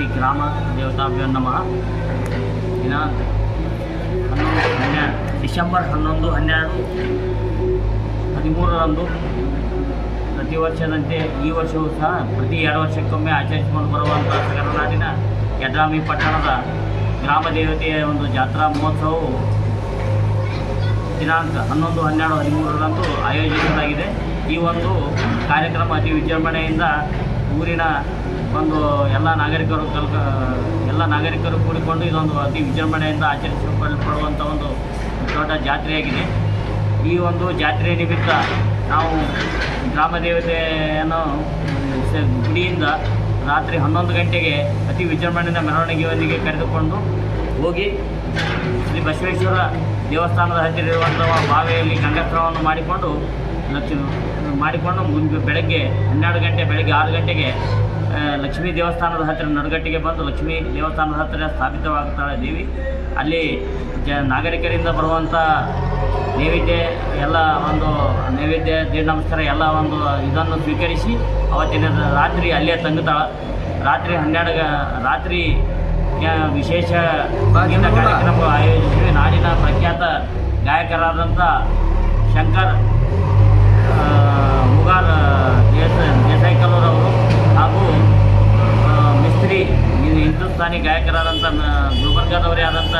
ಶ್ರೀ ಗ್ರಾಮ ದೇವತಾಭ್ಯೋ ನಮಃ ದಿನಾಂಕ ಹನ್ನೊಂದು ಹನ್ನೆರಡು ಡಿಸೆಂಬರ್ ಹನ್ನೊಂದು ಹನ್ನೆರಡು ಹದಿಮೂರರಂದು ಪ್ರತಿ ವರ್ಷದಂತೆ ಈ ವರ್ಷವೂ ಸಹ ಪ್ರತಿ ಎರಡು ವರ್ಷಕ್ಕೊಮ್ಮೆ ಆಚರಿಸಿಕೊಂಡು ಬರುವಂಥ ಸಗರನಾಡಿನ ಯದ್ರಾಮಿ ಪಟ್ಟಣದ ಗ್ರಾಮ ದೇವತೆಯ ಒಂದು ಜಾತ್ರಾ ಮಹೋತ್ಸವವು ದಿನಾಂಕ ಹನ್ನೊಂದು ಹನ್ನೆರಡು ಹದಿಮೂರರಂದು ಆಯೋಜಿಸಲಾಗಿದೆ ಈ ಒಂದು ಕಾರ್ಯಕ್ರಮ ಅತಿ ವಿಜೃಂಭಣೆಯಿಂದ ಊರಿನ ಒಂದು ಎಲ್ಲ ನಾಗರಿಕರು ಕಲ್ಕ ಎಲ್ಲ ನಾಗರಿಕರು ಕೂಡಿಕೊಂಡು ಇದೊಂದು ಅತಿ ವಿಜೃಂಭಣೆಯಿಂದ ಆಚರಿಸಿಕೊಳ್ಳಲ್ಪಡುವಂಥ ಒಂದು ದೊಡ್ಡ ಜಾತ್ರೆಯಾಗಿದೆ. ಈ ಒಂದು ಜಾತ್ರೆಯ ನಿಮಿತ್ತ ನಾವು ಗ್ರಾಮ ದೇವತೆಯನ್ನು ಗುಡಿಯಿಂದ ರಾತ್ರಿ ಹನ್ನೊಂದು ಗಂಟೆಗೆ ಅತಿ ವಿಜೃಂಭಣೆಯಿಂದ ಮೆರವಣಿಗೆಯೊಂದಿಗೆ ಕರೆದುಕೊಂಡು ಹೋಗಿ ಶ್ರೀ ಬಸವೇಶ್ವರ ದೇವಸ್ಥಾನದ ಹತ್ತಿರ ಇರುವಂಥ ಬಾವಿಯಲ್ಲಿ ಗಂಗಾಸ್ತ್ರವನ್ನು ಮಾಡಿಕೊಂಡು ಲಕ್ಷ್ಮಿ ಮಾಡಿಕೊಂಡು ಬೆಳಗ್ಗೆ ಹನ್ನೆರಡು ಗಂಟೆ, ಬೆಳಗ್ಗೆ ಆರು ಗಂಟೆಗೆ ಲಕ್ಷ್ಮೀ ದೇವಸ್ಥಾನದ ಹತ್ತಿರ ನಡುಗಟ್ಟಿಗೆ ಬಂದು ಲಕ್ಷ್ಮೀ ದೇವಸ್ಥಾನದ ಹತ್ತಿರ ಸ್ಥಾಪಿತವಾಗುತ್ತಾಳೆ ದೇವಿ. ಅಲ್ಲಿ ಜ ನಾಗರಿಕರಿಂದ ಬರುವಂಥ ನೈವೇದ್ಯ ಎಲ್ಲ ಒಂದು ನೈವೇದ್ಯ ದೀಡ್ ನಮಸ್ಕಾರ ಎಲ್ಲ ಒಂದು ಇದನ್ನು ಸ್ವೀಕರಿಸಿ ಅವತ್ತಿನ ರಾತ್ರಿ ಅಲ್ಲೇ ತಂಗುತ್ತಾಳೆ. ರಾತ್ರಿ ಹನ್ನೆರಡು ರಾತ್ರಿ ವಿಶೇಷ ಸಂಗೀತ ಕಾರ್ಯಕ್ರಮ ಆಯೋಜಿಸಿ ನಾಡಿನ ಪ್ರಖ್ಯಾತ ಗಾಯಕರಾದಂಥ ಶಂಕರ್ ಮುಗಾರ್ ದೇಸ ದೇಸಾಯಿಕಲ್ಲೂರವರು ಹಾಗೂ ಆ, ಮಿಸ್ತ್ರಿ ಹಿಂದೂಸ್ತಾನಿ ಗಾಯಕರಾದಂಥ ಗುಲ್ಬರ್ಗಾದವರೇ ಆದಂಥ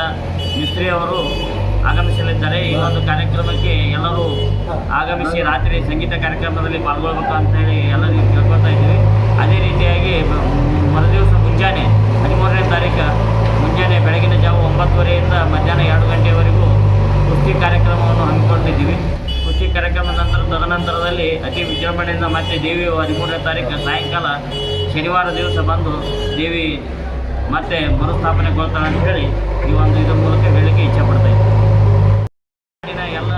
ಮಿಸ್ತ್ರಿ ಅವರು ಆಗಮಿಸಲಿದ್ದಾರೆ. ಈ ಒಂದು ಕಾರ್ಯಕ್ರಮಕ್ಕೆ ಎಲ್ಲರೂ ಆಗಮಿಸಿ ರಾತ್ರಿ ಸಂಗೀತ ಕಾರ್ಯಕ್ರಮದಲ್ಲಿ ಪಾಲ್ಗೊಳ್ಬೇಕು ಅಂತೇಳಿ ಎಲ್ಲರಿಗೂ ಕೇಳ್ಕೊತಾ ಇದ್ದೀವಿ. ಅದೇ ರೀತಿಯಾಗಿ ಮರುದಿವಸ ಮುಂಜಾನೆ, ಹದಿಮೂರನೇ ತಾರೀಕು ಮುಂಜಾನೆ ಬೆಳಗಿನ ಜಾವ ಒಂಬತ್ತುವರೆಯಿಂದ ಮಧ್ಯಾಹ್ನ ಎರಡು ಗಂಟೆವರೆಗೂ ಕುಸ್ತಿ ಕಾರ್ಯಕ್ರಮವನ್ನು ಹಮ್ಮಿಕೊಂಡಿದ್ದೀವಿ. ಕುಸ್ತಿ ಕಾರ್ಯಕ್ರಮದ ನಂತರ ತದನಂತರದಲ್ಲಿ ಅತಿ ವಿಜೃಂಭಣೆಯಿಂದ ಮತ್ತೆ ದೇವಿಯು ಹದಿಮೂರನೇ ತಾರೀಕು ಸಾಯಂಕಾಲ ಶನಿವಾರ ದಿವಸ ಬಂದು ದೇವಿ ಮತ್ತೆ ಮರುಸ್ಥಾಪನೆಗೊಳ್ತಾಳೆ ಅಂತ ಹೇಳಿ ಈ ಒಂದು ಇದರ ಮೂಲಕ ಹೇಳಲಿಕ್ಕೆ ಇಚ್ಛೆಪಡ್ತಾ ಇದ್ದೀನಿ ನಾಡಿನ ಎಲ್ಲ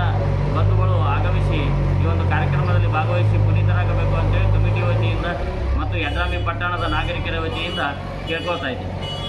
ಬಂಧುಗಳು ಆಗಮಿಸಿ ಈ ಒಂದು ಕಾರ್ಯಕ್ರಮದಲ್ಲಿ ಭಾಗವಹಿಸಿ ಪುನೀತರಾಗಬೇಕು ಅಂತೇಳಿ ಕಮಿಟಿ ವತಿಯಿಂದ ಮತ್ತು ಯಡ್ರಾಮಿ ಪಟ್ಟಣದ ನಾಗರಿಕರ ವತಿಯಿಂದ ಕೇಳ್ಕೊಳ್ತಾ ಇದ್ದೀನಿ